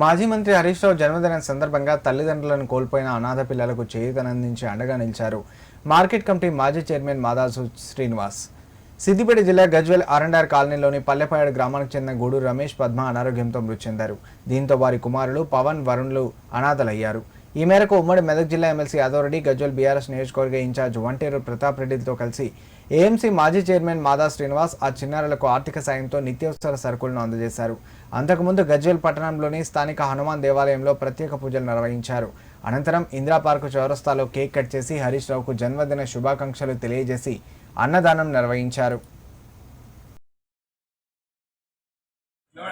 మాజీ మంత్రి హరీష్ రావు జన్మదినం సందర్భంగా తల్లిదండ్రులను కోల్పోయిన అనాథ పిల్లలకు చేయూతనందించి అండగా నిలిచారు మార్కెట్ కమిటీ మాజీ చైర్మన్ మాదాసు శ్రీనివాస్. సిద్దిపేట జిల్లా గజ్వెల్ ఆరండార్ కాలనీలోని పల్లెపాడు గ్రామానికి చెందిన గూడూరు రమేష్ పద్మ అనారోగ్యంతో మృతి చెందారు. దీంతో వారి కుమారులు పవన్ వరుణ్లు అనాథలయ్యారు. ఈ మేరకు ఉమ్మడి మెదక్ జిల్లా ఎమ్మెల్సీ యాదవరెడ్డి గజ్వల్ బీఆర్ఎస్ నియోజకవర్గ ఇన్ఛార్జ్ వంటేరు ప్రతాప్ రెడ్డితో కలిసి ఏఎంసీ మాజీ చైర్మన్ మాదా శ్రీనివాస్ ఆ చిన్నారులకు ఆర్థిక సాయంతో నిత్యావసర సరుకులను అందజేశారు. అంతకుముందు గజ్వేల్ పట్టణంలోని స్థానిక హనుమాన్ దేవాలయంలో ప్రత్యేక పూజలు నిర్వహించారు. అనంతరం ఇందిరా పార్కు చౌరస్తాలో కేక్ కట్ చేసి హరీష్ రావుకు జన్మదిన శుభాకాంక్షలు తెలియజేసి అన్నదానం నిర్వహించారు.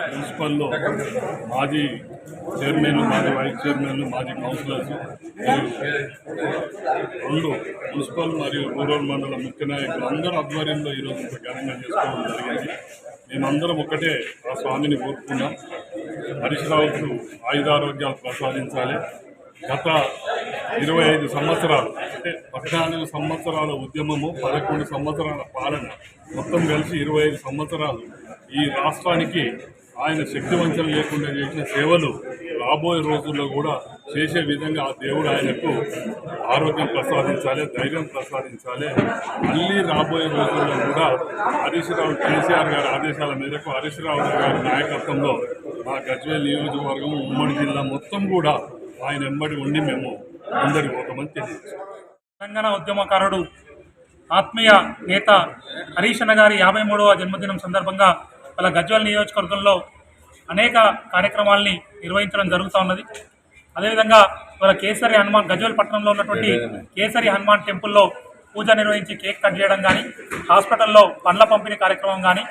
మున్సిపల్లో మాజీ చైర్మన్ మాజీ వైస్ చైర్మన్ మాజీ కౌన్సిలర్స్ రెండు మున్సిపల్ మరియు రూరల్ మండల ముఖ్య నాయకులు అందరూ ఆధ్వర్యంలో ఈరోజు ఇంత ఘనంగా చేసుకోవడం జరిగింది. మేమందరం ఒకటే ఆ స్వామిని కోరుకున్నాం హరీష్ రావుకు ఆయుధారోగ్యాలు ప్రసాదించాలి. గత ఇరవై ఐదు సంవత్సరాలు అంటే పద్నాలుగు సంవత్సరాల ఉద్యమము పదకొండు సంవత్సరాల పాలన మొత్తం కలిసి ఇరవై ఐదు సంవత్సరాలు ఈ రాష్ట్రానికి ఆయన శక్తివంచన లేకుండా చేసిన సేవలు రాబోయే రోజుల్లో కూడా చేసే విధంగా ఆ దేవుడు ఆయనకు ఆరోగ్యం ప్రసాదించాలి ధైర్యం ప్రసాదించాలి. మళ్ళీ రాబోయే రోజుల్లో కూడా హరీష్ రావు కేసీఆర్ గారి ఆదేశాల మేరకు హరీష్ రావు గారి నాయకత్వంలో మా గజ్వేల్ నియోజకవర్గం ఉమ్మడి జిల్లా మొత్తం కూడా ఆయన ఎంబడి ఉండి మేము ముందరికి పోతామని తెలియజేస్తాం. తెలంగాణ ఉద్యమకారుడు ఆత్మీయ నేత హరీష్ అన్న గారి యాభై మూడవ జన్మదినం సందర్భంగా వాళ్ళ గజ్వల్ నియోజకవర్గంలో అనేక కార్యక్రమాల్ని నిర్వహించడం జరుగుతూ ఉన్నది. అదేవిధంగా వాళ్ళ కేసరి హనుమాన్ గజ్వల్ పట్టణంలో ఉన్నటువంటి కేసరి హనుమాన్ టెంపుల్లో పూజ నిర్వహించి కేక్ కట్ చేయడం కానీ హాస్పిటల్లో పండ్ల పంపిణీ కార్యక్రమం కానీ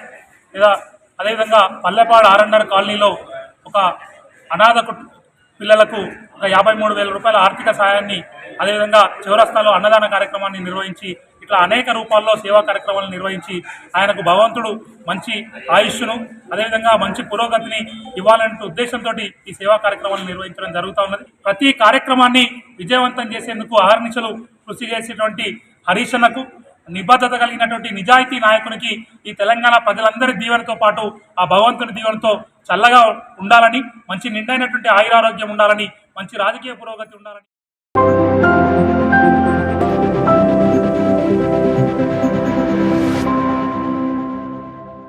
లేదా అదేవిధంగా పల్లెపాడు ఆర్ఎన్ఆర్ కాలనీలో ఒక అనాథ పిల్లలకు ఒక యాభై మూడు వేల రూపాయల ఆర్థిక సాయాన్ని అదేవిధంగా చివరస్థాలో అన్నదాన కార్యక్రమాన్ని నిర్వహించి ఇట్లా అనేక రూపాల్లో సేవా కార్యక్రమాలను నిర్వహించి ఆయనకు భగవంతుడు మంచి ఆయుష్ను అదేవిధంగా మంచి పురోగతిని ఇవ్వాలనే ఉద్దేశంతో ఈ సేవా కార్యక్రమాలను నిర్వహించడం జరుగుతూ ఉన్నది. ప్రతి కార్యక్రమాన్ని విజయవంతం చేసేందుకు ఆహర్నిశలు కృషి చేసేటువంటి హరీష్ నిబద్ధత కలిగినటువంటి నిజాయితీ నాయకునికి ఈ తెలంగాణ ప్రజలందరి దీవెనతో పాటు ఆ భగవంతుని దీవెనతో చల్లగా ఉండాలని మంచి నిండైనటువంటి ఆయురారోగ్యం ఉండాలని మంచి రాజకీయ పురోగతి ఉండాలని